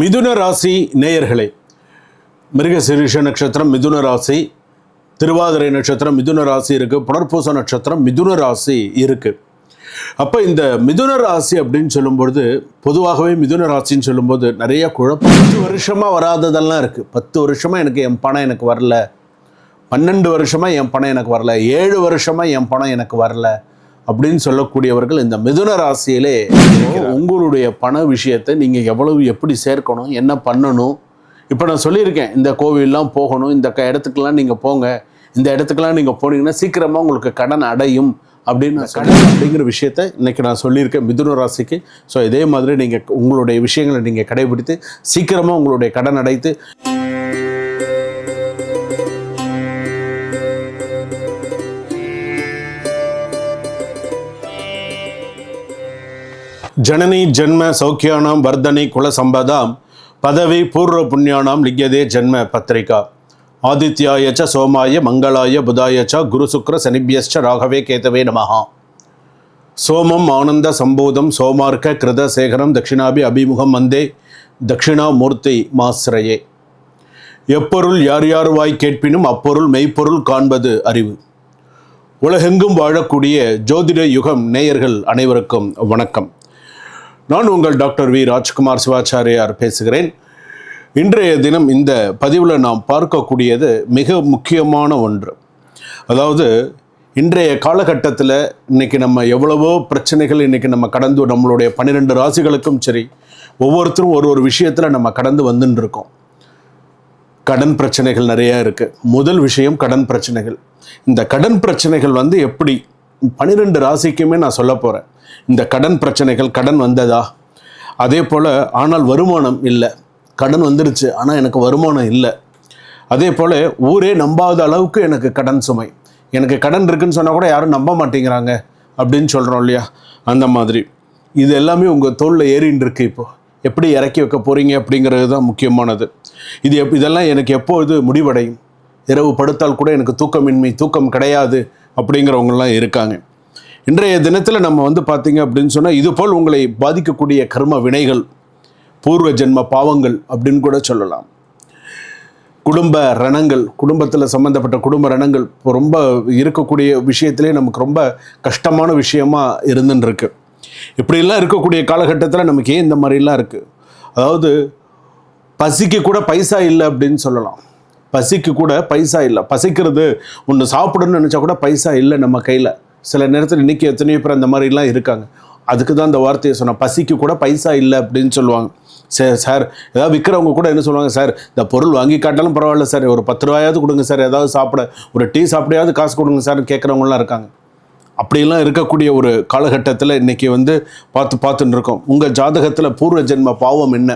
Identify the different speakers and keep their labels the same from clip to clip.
Speaker 1: மிதுன ராசி நேயர்களே மிருகசிரீஷ நட்சத்திரம் மிதுன ராசி திருவாதிரை நட்சத்திரம் மிதுன ராசி இருக்குது புனர்பூச நட்சத்திரம் மிதுன ராசி இருக்குது அப்போ இந்த மிதுன ராசி அப்படின்னு சொல்லும்பொழுது பொதுவாகவே மிதுன ராசின்னு சொல்லும்போது நிறைய குழப்பம். பத்து வருஷமாக வராததெல்லாம் இருக்குது பத்து வருஷமாக எனக்கு என் பணம் எனக்கு வரல. பன்னெண்டு வருஷமாக என் பணம் எனக்கு வரல. ஏழு வருஷமாக என் பணம் எனக்கு வரல. அப்படின்னு சொல்லக்கூடியவர்கள் இந்த மிதுன ராசியிலே உங்களுடைய பண விஷயத்தை நீங்க எவ்வளவு எப்படி சேர்க்கணும் என்ன பண்ணணும்? இப்போ நான் சொல்லியிருக்கேன் இந்த கோவில்லாம் போகணும் இந்த க- இடத்துக்கெல்லாம் நீங்கள் போங்க இந்த இடத்துக்கெல்லாம் நீங்கள் போனீங்கன்னா சீக்கிரமாக உங்களுக்கு கடன் அடையும் அப்படின்னு நான் கடன் அப்படிங்கிற விஷயத்த இன்னைக்கு நான் சொல்லியிருக்கேன் மிதுன ராசிக்கு. ஸோ இதே மாதிரி நீங்கள் உங்களுடைய விஷயங்களை நீங்கள் கடைபிடித்து சீக்கிரமாக உங்களுடைய கடன் அடைத்து ஜனனி ஜென்ம சௌக்கியானாம் வர்தனை குல சம்பதாம் பதவி பூர்வ புண்ணியானாம் லிங்கதே ஜென்ம பத்திரிகா. ஆதித்யாய ச சோமாய மங்களாய புதாய ச குரு சுக்ர சனிபியஸ்ச ராகவே கேதவே நமஹா. சோமம் ஆனந்த சம்போதம் சோமார்க்க கிருத சேகரம் தட்சிணாபி அபிமுகம் வந்தே தட்சிணாமூர்த்தி மாஸ்ரயே எப்பொருள் யார் யார் வாய் கேட்பினும் அப்பொருள் மெய்ப்பொருள் காண்பது அறிவு. உலகெங்கும் வாழக்கூடிய ஜோதிட யுகம் நேயர்கள் அனைவருக்கும் வணக்கம். நான் உங்கள் டாக்டர் வி ராஜ்குமார் சிவாச்சாரியார் பேசுகிறேன். இன்றைய தினம் இந்த பதிவில் நாம் பார்க்கக்கூடியது மிக முக்கியமான ஒன்று. அதாவது இன்றைய காலகட்டத்தில் இன்னைக்கு நம்ம எவ்வளவோ பிரச்சனைகள் இன்னைக்கு நம்ம கடந்து நம்மளுடைய பன்னிரெண்டு ராசிகளுக்கும் சரி ஒவ்வொருத்தரும் ஒரு ஒரு விஷயத்தில் நம்ம கடந்து வந்துன்னு இருக்கோம் கடன் பிரச்சனைகள் நிறையா இருக்குது முதல் விஷயம் கடன் பிரச்சனைகள். இந்த கடன் பிரச்சனைகள் வந்து எப்படி? பன்னிரெண்டு ராசிக்குமே நான் சொல்ல போகிறேன் இந்த கடன் பிரச்சனைகள் கடன் வந்ததா? அதே போல் ஆனால் வருமானம் இல்லை. கடன் வந்துடுச்சு ஆனால் எனக்கு வருமானம் இல்லை. அதே போல் ஊரே நம்பாத அளவுக்கு எனக்கு கடன் சுமை. எனக்கு கடன் இருக்குன்னு சொன்னால் கூட யாரும் நம்ப மாட்டேங்கிறாங்க அப்படின்னு சொல்கிறோம் இல்லையா? அந்த மாதிரி. இது எல்லாமே உங்கள் தோளில் ஏறின்னு இருக்கு இப்போ. எப்படி இறக்கி வைக்க போகிறீங்க அப்படிங்கிறது தான் முக்கியமானது. இது எப் இதெல்லாம் எனக்கு எப்போது முடிவடையும்? இரவு படுத்தால் கூட எனக்கு தூக்கமின்மை தூக்கம் கிடையாது அப்படிங்கிறவங்கலாம் இருக்காங்க. இன்றைய தினத்தில் நம்ம வந்து பார்த்தீங்க அப்படின்னு சொன்னால் இதுபோல் உங்களை பாதிக்கக்கூடிய கர்ம வினைகள் பூர்வ ஜென்ம பாவங்கள் அப்படின்னு கூட சொல்லலாம். குடும்ப ரணங்கள் குடும்பத்தில் சம்மந்தப்பட்ட குடும்ப ரணங்கள் இப்போ ரொம்ப இருக்கக்கூடிய விஷயத்திலே நமக்கு ரொம்ப கஷ்டமான விஷயமா இருந்துன்னு இப்படிலாம் இருக்கக்கூடிய காலகட்டத்தில் நமக்கு ஏன் இந்த மாதிரிலாம் இருக்குது அதாவது பசிக்கு கூட பைசா இல்லை அப்படின்னு சொல்லலாம். பசிக்கு கூட பைசா இல்லை. பசிக்கிறது ஒன்று சாப்பிடணும்னு நினச்சா கூட பைசா இல்லை நம்ம கையில். சில நேரத்தில் இன்றைக்கி எத்தனையோ பேர் அந்த மாதிரிலாம் இருக்காங்க. அதுக்கு தான் இந்த வார்த்தையை சொன்னேன் பசிக்கு கூட பைசா இல்லை அப்படின்னு சொல்லுவாங்க. சரி சார் ஏதாவது விற்கிறவங்க கூட என்ன சொல்லுவாங்க? சார் இந்த பொருள் வாங்கி காட்டாலும் பரவாயில்ல சார். ஒரு பத்து ரூபாயாவது கொடுங்க சார். ஏதாவது சாப்பிட ஒரு டீ சாப்பிடையாவது காசு கொடுங்க சார் கேட்குறவங்களாம் இருக்காங்க. அப்படிலாம் இருக்கக்கூடிய ஒரு காலகட்டத்தில் இன்றைக்கி வந்து பார்த்து பார்த்துன்னு இருக்கோம். உங்கள் ஜாதகத்தில் பூர்வ ஜென்ம பாவம் என்ன?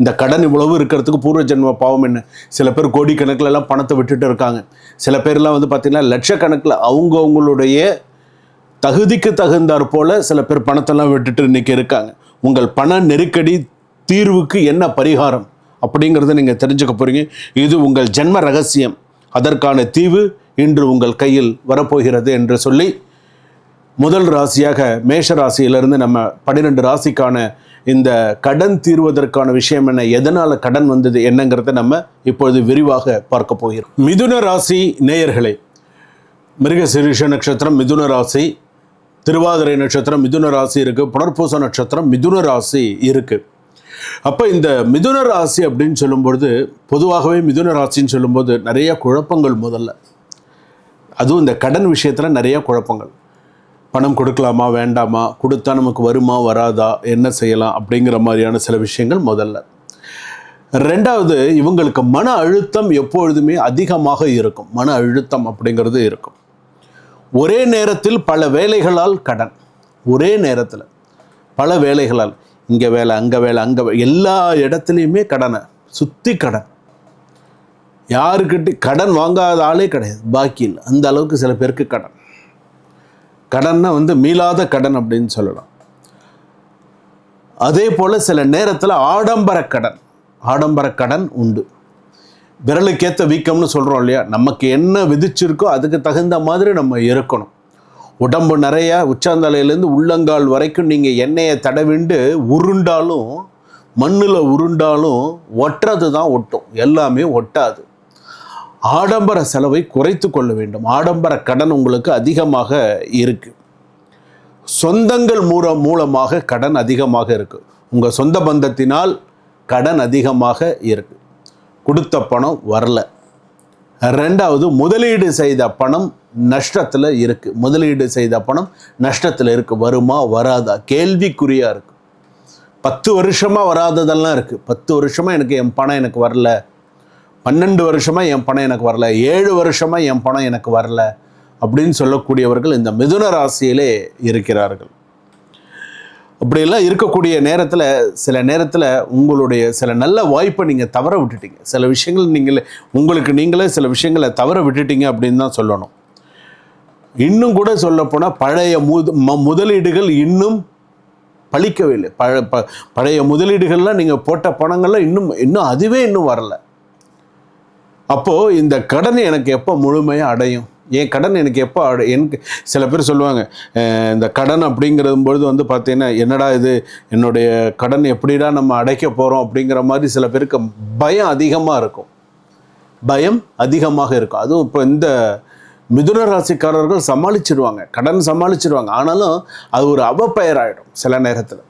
Speaker 1: இந்த கடன் இவ்வளவு இருக்கிறதுக்கு பூர்வ ஜென்ம பாவம் என்ன? சில பேர் கோடிக்கணக்கில் எல்லாம் பணத்தை விட்டுட்டு இருக்காங்க. சில பேர்லாம் வந்து பார்த்திங்கன்னா லட்சக்கணக்கில் அவங்கவுங்களுடைய தகுதிக்கு தகுந்தாற் போல சில பேர் பணத்தெல்லாம் விட்டுட்டு இன்னைக்கு இருக்காங்க. உங்கள் பண நெருக்கடி தீர்வுக்கு என்ன பரிகாரம் அப்படிங்கிறத நீங்கள் தெரிஞ்சுக்க போகிறீங்க இது உங்கள் ஜென்ம ரகசியம். அதற்கான தீவு இன்று உங்கள் கையில் வரப்போகிறது என்று சொல்லி முதல் ராசியாக மேஷ ராசியிலிருந்து நம்ம பன்னிரெண்டு ராசிக்கான இந்த கடன் தீர்வதற்கான விஷயம் என்ன எதனால் கடன் வந்தது என்னங்கிறத நம்ம இப்பொழுது விரிவாக பார்க்க போகிறோம். மிதுன ராசி நேயர்களே மிருகசிரீஷ நட்சத்திரம் மிதுன ராசி திருவாதிரை நட்சத்திரம் மிதுன ராசி இருக்குது புனர்பூச நட்சத்திரம் மிதுன ராசி இருக்குது அப்போ இந்த மிதுன ராசி அப்படின்னு சொல்லும்பொழுது பொதுவாகவே மிதுன ராசின்னு சொல்லும்போது நிறைய குழப்பங்கள் முதல்ல. அதுவும் இந்த கடன் விஷயத்தில் நிறைய குழப்பங்கள். பணம் கொடுக்கலாமா வேண்டாமா கொடுத்தா நமக்கு வருமா வராதா என்ன செய்யலாம் அப்படிங்கிற மாதிரியான சில விஷயங்கள் முதல்ல. ரெண்டாவது இவங்களுக்கு மன அழுத்தம் எப்பொழுதுமே அதிகமாக இருக்கும். மன அழுத்தம் அப்படிங்கிறது இருக்கும். ஒரே நேரத்தில் பல வேலைகளால் கடன். ஒரே நேரத்தில் பல வேலைகளால். இங்கே வேலை அங்கே வேலை அங்கே எல்லா இடத்துலையுமே கடனை சுற்றி கடன். யாருக்கிட்ட கடன் வாங்காத ஆளே கிடையாது. பாக்கி இல்லை. அந்த அளவுக்கு சில பேருக்கு கடன். கடன்னா வந்து மீளாத கடன் அப்படின்னு சொல்லலாம். அதே போல் சில நேரத்தில் ஆடம்பர கடன். ஆடம்பர கடன் உண்டு. விரலுக்கேற்ற வீக்கம்னு சொல்கிறோம் இல்லையா? நமக்கு என்ன விதிச்சிருக்கோ அதுக்கு தகுந்த மாதிரி நம்ம இருக்கணும் உடம்பு நிறைய உச்சாந்தலையிலேருந்து உள்ளங்கால் வரைக்கும் நீங்கள் எண்ணெயை தடவிண்டு உருண்டாலும் மண்ணில் உருண்டாலும் ஒட்டுறது தான் ஒட்டும். எல்லாமே ஒட்டாது. ஆடம்பர செலவை குறைத்து கொள்ள வேண்டும். ஆடம்பர கடன் உங்களுக்கு அதிகமாக இருக்குது சொந்தங்கள் மூல மூலமாக கடன் அதிகமாக இருக்குது உங்கள் சொந்த பந்தத்தினால் கடன் அதிகமாக இருக்குது கொடுத்த பணம் வரல. ரெண்டாவது முதலீடு செய்த பணம் நஷ்டத்தில் இருக்குது முதலீடு செய்த பணம் நஷ்டத்தில் இருக்குது வருமா வராதா? கேள்விக்குறியாக இருக்கு. பத்து வருஷமாக வராததெல்லாம் இருக்குது பத்து வருஷமாக எனக்கு என் பணம் எனக்கு வரல. பன்னெண்டு வருஷமாக என் பணம் எனக்கு வரல. ஏழு வருஷமாக என் பணம் எனக்கு வரல. அப்படின்னு சொல்லக்கூடியவர்கள் இந்த மிதுன ராசியிலே இருக்கிறார்கள். அப்படியெல்லாம் இருக்கக்கூடிய நேரத்தில் சில நேரத்தில் உங்களுடைய சில நல்ல வாய்ப்பை நீங்கள் தவற விட்டுட்டீங்க. சில விஷயங்கள் நீங்களே உங்களுக்கு நீங்களே சில விஷயங்களை தவற விட்டுட்டீங்க அப்படின்னு தான் சொல்லணும். இன்னும் கூட சொல்லப்போனால் பழைய முது ம- முதலீடுகள் இன்னும் பழிக்கவில்லை பழ ப பழைய முதலீடுகள்லாம் நீங்கள் போட்ட பணங்கள்லாம் இன்னும் இன்னும் அதுவே இன்னும் வரல. அப்போது இந்த கடன் எனக்கு எப்போ முழுமையாக அடையும்? என் கடன் எனக்கு எப்போ அடை எனக்கு சில பேர் சொல்லுவாங்க இந்த கடன் அப்படிங்கிறது பொழுது வந்து பார்த்தீங்கன்னா என்னடா இது? என்னுடைய கடன் எப்படிடா நம்ம அடைக்க போகிறோம் அப்படிங்கிற மாதிரி சில பேருக்கு பயம் அதிகமாக இருக்கும். பயம் அதிகமாக இருக்கும். அதுவும் இப்போ இந்த மிதுன ராசிக்காரர்கள் சமாளிச்சிருவாங்க. கடன் சமாளிச்சிருவாங்க. ஆனாலும் அது ஒரு அவப்பெயர் ஆகிடும் சில நேரத்தில்.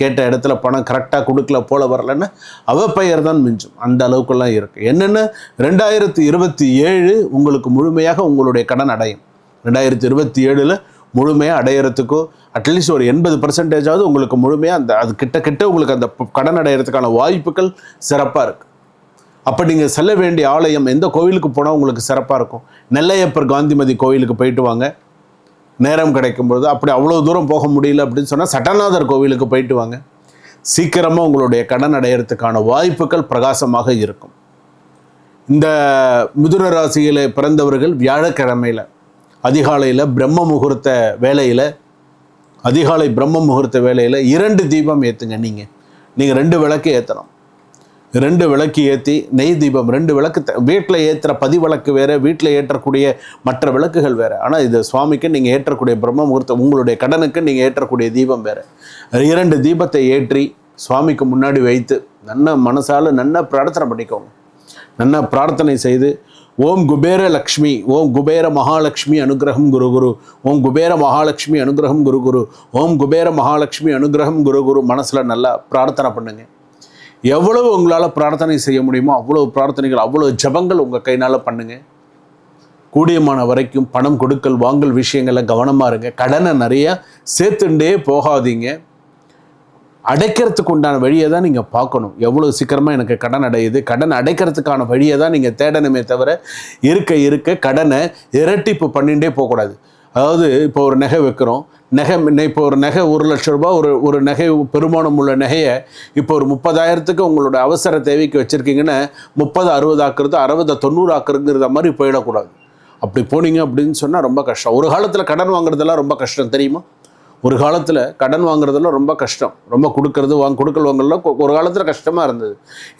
Speaker 1: கேட்ட இடத்துல பணம் கரெக்டாக கொடுக்கல போல வரலன்னா அவப்பெயர் தான் மிஞ்சும். அந்த அளவுக்குலாம் இருக்குது என்னென்ன? ரெண்டாயிரத்தி இருபத்தி ஏழு உங்களுக்கு முழுமையாக உங்களுடைய கடன் அடையும். ரெண்டாயிரத்தி இருபத்தி ஏழில் முழுமையாக அடையிறதுக்கோ அட்லீஸ்ட் ஒரு எண்பது பர்சன்டேஜாவது உங்களுக்கு முழுமையாக அந்த அது கிட்ட கிட்ட உங்களுக்கு அந்த கடன் அடையிறதுக்கான வாய்ப்புகள் சிறப்பாக இருக்குது அப்போ நீங்கள் செல்ல வேண்டிய ஆலயம் எந்த கோவிலுக்கு போனால் உங்களுக்கு சிறப்பாக இருக்கும்? நெல்லையப்பர் காந்திமதி கோவிலுக்கு போயிட்டு வாங்க. நேரம் கிடைக்கும் பொழுது அப்படி அவ்வளோ தூரம் போக முடியல அப்படின்னு சொன்னால் சட்டநாதர் கோவிலுக்கு போயிட்டு வாங்க. சீக்கிரமாக உங்களுடைய கடன் அடையிறதுக்கான வாய்ப்புகள் பிரகாசமாக இருக்கும். இந்த மிதுன ராசியில் பிறந்தவர்கள் வியாழக்கிழமையில் அதிகாலையில் பிரம்ம முகூர்த்த வேலையில் அதிகாலை பிரம்ம முகூர்த்த வேலையில் இரண்டு தீபம் ஏற்றுங்க நீங்கள் நீங்கள் ரெண்டு விளக்கு ஏற்றணும் ரெண்டு விளக்கு ஏற்றி நெய் தீபம் ரெண்டு விளக்கு வீட்டில் ஏற்றுற பதிவிளக்கு வேறு வீட்டில் ஏற்றக்கூடிய மற்ற விளக்குகள் வேறு. ஆனால் இது சுவாமிக்கு நீங்கள் ஏற்றக்கூடிய பிரம்ம முகூர்த்தம் உங்களுடைய கடனுக்கு நீங்கள் ஏற்றக்கூடிய தீபம் வேறு. இரண்டு தீபத்தை ஏற்றி சுவாமிக்கு முன்னாடி வைத்து நன்ன மனசால் நன்ன பிரார்த்தனை பண்ணிக்கோங்க. நன்ன பிரார்த்தனை செய்து ஓம் குபேர லக்ஷ்மி ஓம் குபேர மகாலட்சுமி அனுகிரகம் குரு குரு ஓம் குபேர மகாலட்சுமி அனுகிரகம் குரு குரு ஓம் குபேர மகாலட்சுமி அனுகிரகம் குரு குரு மனசில் நல்லா பிரார்த்தனை பண்ணுங்கள் எவ்வளவு உங்களால் பிரார்த்தனை செய்ய முடியுமோ அவ்வளோ பிரார்த்தனைகள் அவ்வளோ ஜபங்கள் உங்கள் கைனால் பண்ணுங்கள் கூடியமான வரைக்கும் பணம் கொடுக்கல் வாங்கல் விஷயங்களில் கவனமாக இருங்க. கடனை நிறைய சேர்த்துண்டே போகாதீங்க. அடைக்கிறதுக்கு உண்டான வழியை தான் நீங்கள் பார்க்கணும். எவ்வளோ சீக்கிரமாக எனக்கு கடன் அடையுது கடன் அடைக்கிறதுக்கான வழியை தான் நீங்கள் தேடணுமே தவிர இருக்க இருக்க கடனை இரட்டிப்பு பண்ணிகிட்டே போகக்கூடாது. அதாவது இப்போ ஒரு நகை வைக்கிறோம் நகை இப்போ ஒரு நகை ஒரு லட்ச ரூபாய் ஒரு ஒரு நகை பெருமானம் உள்ள நகையை இப்போ ஒரு முப்பதாயிரத்துக்கு உங்களோட அவசர தேவைக்கு வச்சுருக்கீங்கன்னா முப்பது அறுபது ஆக்குறது அறுபது தொண்ணூறு ஆக்குறதுங்கிற மாதிரி போயிடக்கூடாது. அப்படி போனீங்க அப்படின்னு சொன்னால் ரொம்ப கஷ்டம். ஒரு காலத்தில் கடன் வாங்குறதெல்லாம் ரொம்ப கஷ்டம் தெரியுமா? ஒரு காலத்தில் கடன் வாங்குறதெல்லாம் ரொம்ப கஷ்டம். ரொம்ப கொடுக்கறது வாங்க கொடுக்கல் வாங்கலாம் ஒரு காலத்தில் கஷ்டமாக இருந்தது.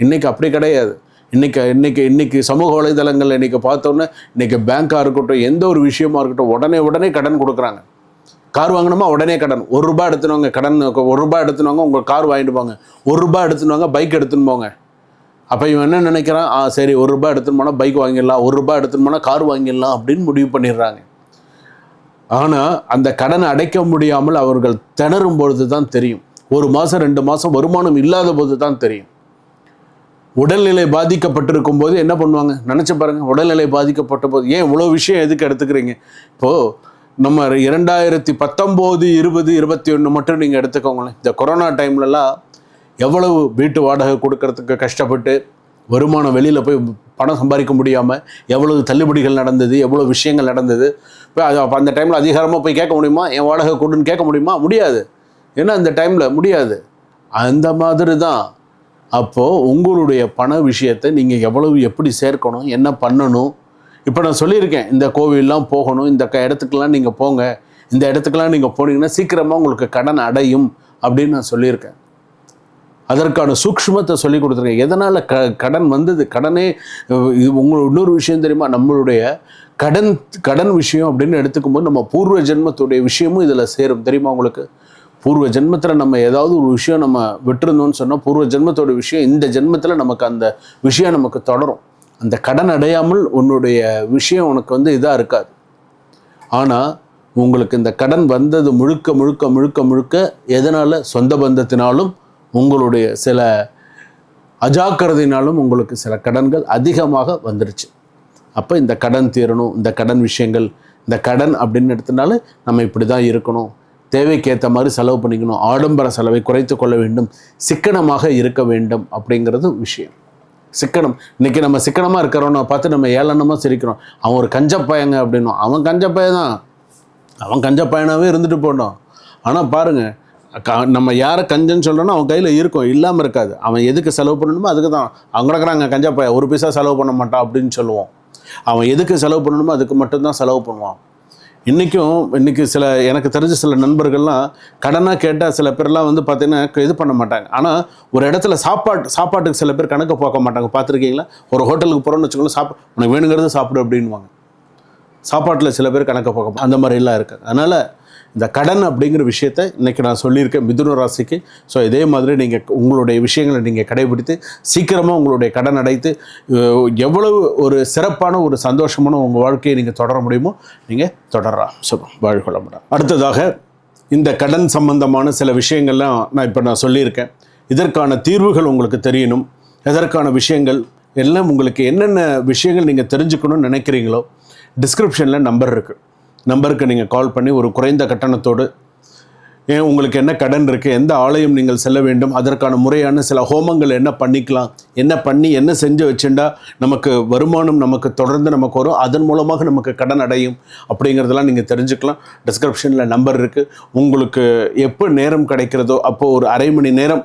Speaker 1: இன்றைக்கி அப்படி கிடையாது. இன்றைக்கி இன்றைக்கி இன்றைக்கி சமூக வலைதளங்கள் இன்றைக்கி பார்த்தோன்னே இன்றைக்கி பேங்காக இருக்கட்டும் எந்த ஒரு விஷயமா இருக்கட்டும் உடனே உடனே கடன் கொடுக்குறாங்க. கார் வாங்கினோமா உடனே கடன். ஒரு ரூபா எடுத்துன்னு வாங்க கடன் ஒரு ரூபாய் எடுத்துன்னு வாங்க உங்கள் கார் வாங்கிட்டு போங்க. ஒரு ரூபாய் எடுத்துன்னு வாங்க பைக் எடுத்துன்னு போங்க. அப்போ இவன் என்ன நினைக்கிறான்? ஆ சரி ஒரு ரூபா எடுத்துன்னு போனால் பைக் வாங்கிடலாம். ஒரு ரூபா எடுத்துன்னு போனால் கார் வாங்கிடலாம். அப்படின்னு முடிவு பண்ணிடுறாங்க. ஆனால் அந்த கடனை அடைக்க முடியாமல் அவர்கள் திணறும் பொழுது தான் தெரியும். ஒரு மாதம் ரெண்டு மாதம் வருமானம் இல்லாத போது தான் தெரியும். உடல்நிலை பாதிக்கப்பட்டிருக்கும் போது என்ன பண்ணுவாங்க? நினச்சி பாருங்கள் உடல்நிலை பாதிக்கப்பட்ட போது ஏன் இவ்வளோ விஷயம் எதுக்கு எடுத்துக்கிறீங்க? இப்போது நம்ம இரண்டாயிரத்தி பத்தொம்போது இருபது இருபத்தி ஒன்று மட்டும் நீங்கள் எடுத்துக்கோங்களேன். இந்த கொரோனா டைம்லலாம் எவ்வளவு வீட்டு வாடகை கொடுக்கறதுக்கு கஷ்டப்பட்டு வருமானம் வெளியில் போய் பணம் சம்பாதிக்க முடியாமல் எவ்வளவு தள்ளுபடிகள் நடந்தது எவ்வளோ விஷயங்கள் நடந்தது. இப்போ அது அப்போ அந்த டைமில் அதிகாரமாக போய் கேட்க முடியுமா? என் வாடகை கொடுன்னு கேட்க முடியுமா? முடியாது. ஏன்னா அந்த டைமில் முடியாது. அந்த மாதிரி தான் அப்போது உங்களுடைய பண விஷயத்தை நீங்கள் எவ்வளவு எப்படி சேர்க்கணும் என்ன பண்ணணும்? இப்போ நான் சொல்லியிருக்கேன் இந்த கோவிலெலாம் போகணும் இந்த க இடத்துக்கெல்லாம் நீங்கள் போங்க இந்த இடத்துக்கெல்லாம் நீங்கள் போனீங்கன்னா சீக்கிரமாக உங்களுக்கு கடன் அடையும் அப்படின்னு நான் சொல்லியிருக்கேன். அதற்கான சூக்ஷ்மத்தை சொல்லி கொடுத்துருக்கேன். எதனால் க கடன் வந்தது? கடனே இது உங்கள் இன்னொரு விஷயம் தெரியுமா? நம்மளுடைய கடன் கடன் விஷயம் அப்படின்னு எடுத்துக்கும் போது நம்ம பூர்வ ஜென்மத்துடைய விஷயமும் இதில் சேரும். தெரியுமா உங்களுக்கு? பூர்வ ஜென்மத்தில் நம்ம ஏதாவது ஒரு விஷயம் நம்ம விட்டுருந்தோம்னு சொன்னால் பூர்வ ஜென்மத்தோட விஷயம் இந்த ஜென்மத்தில் நமக்கு அந்த விஷயம் நமக்கு தொடரும். அந்த கடன் அடையாமல் உன்னுடைய விஷயம் உனக்கு வந்து இதாக இருக்காது. ஆனால் உங்களுக்கு இந்த கடன் வந்தது முழுக்க முழுக்க முழுக்க முழுக்க எதனால்? சொந்த பந்தத்தினாலும் உங்களுடைய சில அஜாக்கிரதையினாலும் உங்களுக்கு சில கடன்கள் அதிகமாக வந்துருச்சு. அப்போ இந்த கடன் தீரணும் இந்த கடன் விஷயங்கள் இந்த கடன் அப்படின்னு எடுத்தனால நம்ம இப்படி தான் இருக்கணும். தேவைக்கேற்ற மாதிரி செலவு பண்ணிக்கணும். ஆடம்பர செலவை குறைத்து கொள்ள வேண்டும். சிக்கனமாக இருக்க வேண்டும் அப்படிங்கிறது விஷயம். சிக்கனம். இன்றைக்கி நம்ம சிக்கனமாக இருக்கிறவனை பார்த்து நம்ம ஏளனமாக சிரிக்கிறோம். அவன் ஒரு கஞ்சப்பயங்க அப்படின்னும். அவன் கஞ்சப்பையன் தான் அவன் கஞ்சப்பயனாகவே இருந்துட்டு போட்டோம் ஆனால் பாருங்க க- நம்ம யாரை கஞ்சன்னு சொல்கிறோன்னா அவன் கையில் இருக்கும். இல்லாமல் இருக்காது. அவன் எதுக்கு செலவு பண்ணணுமோ அதுக்கு தான். அவங்க இருக்கிறாங்க கஞ்சப்பையன் ஒரு பைசா செலவு பண்ண மாட்டான் அப்படின்னு சொல்லுவோம். அவன் எதுக்கு செலவு பண்ணணுமோ அதுக்கு மட்டும்தான் செலவு பண்ணுவான். இன்றைக்கும் இன்றைக்கி சில எனக்கு தெரிஞ்ச சில நண்பர்கள்லாம் கடனாக கேட்டால் சில பேர்லாம் வந்து பார்த்தீங்கன்னா இது பண்ண மாட்டாங்க. ஆனால் ஒரு இடத்துல சாப்பாட்டு சாப்பாட்டுக்கு சில பேர் கணக்கு பார்க்க மாட்டாங்க. பார்த்துருக்கீங்களா ஒரு ஹோட்டலுக்கு போகிறோன்னு வச்சுக்கோங்களேன் சாப்பிட உனக்கு வேணுங்கிறது சாப்பிடு அப்படின்வாங்க சாப்பாட்டில் சில பேர் கணக்கு பார்க்க அந்த மாதிரிலாம் இருக்குது அதனால் இந்த கடன் அப்படிங்கிற விஷயத்த இன்றைக்கி நான் சொல்லியிருக்கேன் மிதுன ராசிக்கு. ஸோ இதே மாதிரி நீங்கள் உங்களுடைய விஷயங்களை நீங்கள் கடைபிடித்து சீக்கிரமாக உங்களுடைய கடன் அடைத்து எவ்வளவு ஒரு சிறப்பான ஒரு சந்தோஷமான உங்கள் வாழ்க்கையை நீங்கள் தொடர முடியுமோ நீங்கள் தொடரலாம். சுபம் வாழ்கொள்ள முடியும் அடுத்ததாக இந்த கடன் சம்பந்தமான சில விஷயங்கள்லாம் நான் இப்போ நான் சொல்லியிருக்கேன். இதற்கான தீர்வுகள் உங்களுக்கு தெரியணும். எதற்கான விஷயங்கள் எல்லாம் உங்களுக்கு என்னென்ன விஷயங்கள் நீங்கள் தெரிஞ்சுக்கணும்னு நினைக்கிறீங்களோ டிஸ்கிரிப்ஷனில் நம்பர் இருக்குது நம்பருக்கு நீங்கள் கால் பண்ணி ஒரு குறைந்த கட்டணத்தோடு ஏன் உங்களுக்கு என்ன கடன் இருக்குது எந்த ஆலயம் நீங்கள் செல்ல வேண்டும் அதற்கான முறையான சில ஹோமங்கள் என்ன பண்ணிக்கலாம் என்ன பண்ணி என்ன செஞ்சு வச்சுட்டா நமக்கு வருமானம் நமக்கு தொடர்ந்து நமக்கு வரும் அதன் மூலமாக நமக்கு கடன் அடையும் அப்படிங்கிறதெல்லாம் நீங்கள் தெரிஞ்சுக்கலாம். டிஸ்கிரிப்ஷனில் நம்பர் இருக்குது உங்களுக்கு எப்போ நேரம் கிடைக்கிறதோ அப்போது ஒரு அரை மணி நேரம்